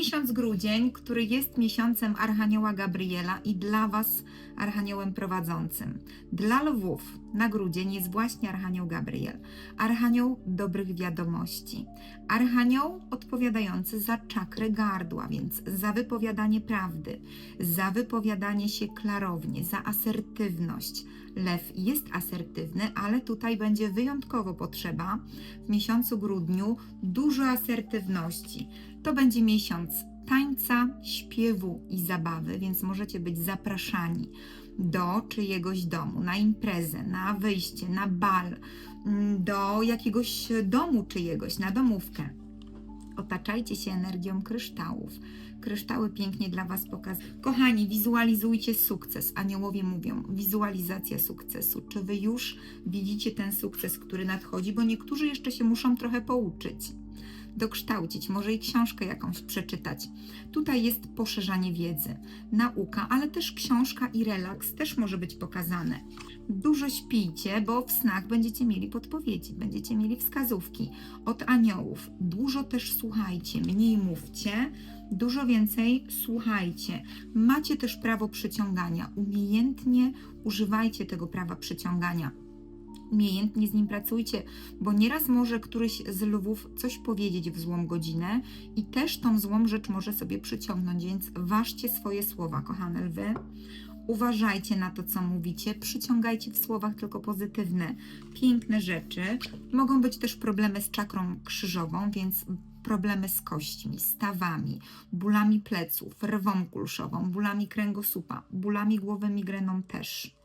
Miesiąc grudzień, który jest miesiącem Archanioła Gabriela i dla Was Archaniołem prowadzącym. Dla lwów na grudzień jest właśnie Archanioł Gabriel, Archanioł dobrych wiadomości, Archanioł odpowiadający za czakrę gardła, więc za wypowiadanie prawdy, za wypowiadanie się klarownie, za asertywność. Lew jest asertywny, ale tutaj będzie wyjątkowo potrzeba w miesiącu grudniu dużo asertywności. To będzie miesiąc tańca, śpiewu i zabawy, więc możecie być zapraszani do czyjegoś domu, na imprezę, na wyjście, na bal, mm, do jakiegoś domu czyjegoś, na domówkę. Otaczajcie się energią kryształów. Kryształy pięknie dla Was pokazują. Kochani, wizualizujcie sukces. Aniołowie mówią, wizualizacja sukcesu. Czy Wy już widzicie ten sukces, który nadchodzi? Bo niektórzy jeszcze się muszą trochę pouczyć dokształcić, może i książkę jakąś przeczytać. Tutaj jest poszerzanie wiedzy, nauka, ale też książka i relaks też może być pokazane. Dużo śpijcie, bo w snach będziecie mieli podpowiedzi, będziecie mieli wskazówki od aniołów. Dużo też słuchajcie, mniej mówcie, dużo więcej słuchajcie. Macie też prawo przyciągania. Umiejętnie używajcie tego prawa przyciągania umiejętnie z nim pracujcie, bo nieraz może któryś z lwów coś powiedzieć w złą godzinę i też tą złą rzecz może sobie przyciągnąć, więc ważcie swoje słowa, kochane lwy. Uważajcie na to, co mówicie, przyciągajcie w słowach tylko pozytywne, piękne rzeczy. Mogą być też problemy z czakrą krzyżową, więc problemy z kośćmi, stawami, bólami pleców, rwą kulszową, bólami kręgosłupa, bólami głowy, migreną też